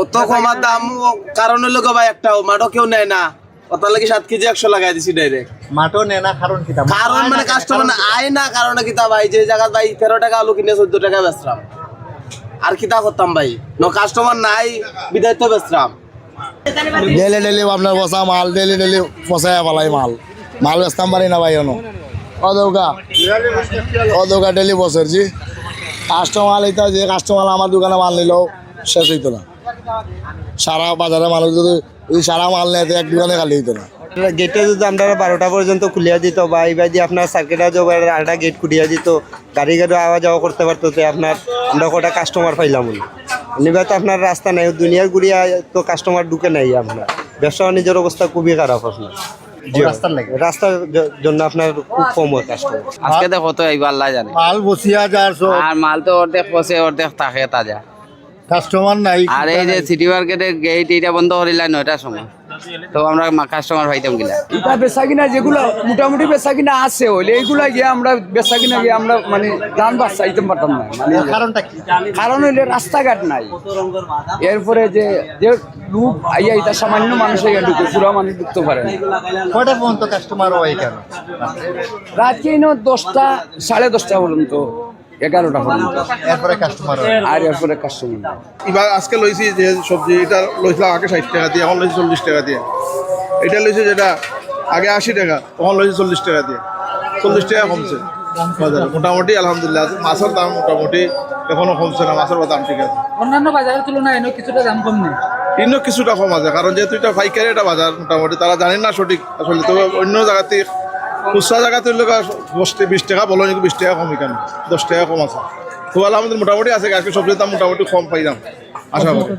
অত কমার দাম কারণ হলো ভাই একটাও মাঠও কেউ নেয় না। ওটার লাগি সাত কেজি একশো লাগাই দিছি ডাইরেক্ট মাটো নে না কারণ কি কারণ মানে কাস্টমার আয় না কারণে কিতা ভাই? যে জায়গা ভাই তেরো টাকা আলু কিনে চোদ্দ টাকা বেচলাম আর কিতা করতাম ভাই? ন কাস্টমার নাই বিদায় তো বেচলাম ডেলি ডেলি আপনার বসা মাল ডেলি পালাই মাল। মাল বেচতাম পারি না ভাই অনু। অদৌকা অদৌকা ডেলি বছর জি। কাস্টমার এটা যে কাস্টমার আমার দোকানে মাল নিলেও শেষ হইতো না সারা বাজারে মানুষ যদি এই সারা মাল নেয় তো এক দোকানে খালি হইতো না। গেটে যদি আপনারা বারোটা পর্যন্ত খুলিয়া দিত বা এইবার দিয়ে আপনার সার্কিটা যাব আরেকটা গেট খুলিয়া দিত গাড়ি গাড়ি আওয়া যাওয়া করতে পারতো তো আপনার আমরা কটা কাস্টমার পাইলাম এবার তো আপনার রাস্তা নাই দুনিয়ার গুড়িয়া তো কাস্টমার ঢুকে নাই আপনার। ব্যবসা বাণিজ্যের অবস্থা খুবই খারাপ আপনার। রাস্তার জন্য আপনার খুব কম হয় কাস্টমার আজকে দেখো তো এইবার আল্লাহ জানে। মাল বসিয়া যার আর মাল তো অর্ধেক পচে অর্ধেক থাকে তাজা। কাস্টমার নাই আর এই যে সিটি মার্কেটের গেট এটা বন্ধ করিলা নয়টার সময়। তো আমরা কাস্টমার পাইতাম কিনা এটা বেচা কিনা যেগুলো মোটামুটি বেচা কিনা আছে হইলে এইগুলা গিয়ে আমরা বেচা কিনা গিয়ে আমরা মানে দাম বাঁচাইতে পারতাম না। মানে কারণটা কি? কারণ হইলে রাস্তাঘাট নাই। এরপরে যে যে লোক আইয়া এটা সামান্য মানুষ আইয়া ঢুকে পুরা মানুষ ঢুকতে পারে না। কয়টা পর্যন্ত কাস্টমার হয় কেন রাত কিনো দশটা সাড়ে দশটা পর্যন্ত। এগারোটা এরপরে কাস্টমার আর এরপরে কাস্টমার এবার আজকে লইছি যে সবজি এটা লইছিলাম আগে ষাট টাকা দিয়ে এখন লইছি চল্লিশ টাকা দিয়ে। এটা লইছি যেটা আগে আশি টাকা তখন লইছি চল্লিশ টাকা দিয়ে। চল্লিশ টাকা কমছে বাজারে। মোটামুটি আলহামদুলিল্লাহ মাছের দাম মোটামুটি এখনও কমছে না মাছের দাম ঠিক আছে। অন্যান্য বাজারের তুলনায় এনে কিছুটা দাম কম নেই। ইন্য কিছুটা কম আছে কারণ যেহেতু এটা পাইকারি একটা বাজার মোটামুটি তারা জানেন না সঠিক। আসলে তবে অন্য জায়গাতে খুচরা জায়গাতে দশ বিশ টাকা বলো নাকি বিশ টাকা কম এখানে। দশ টাকা কম আছে। খুব আমাদের মোটামুটি আছে আজকে সবজির দাম মোটামুটি কম পাই যাম আশা করি।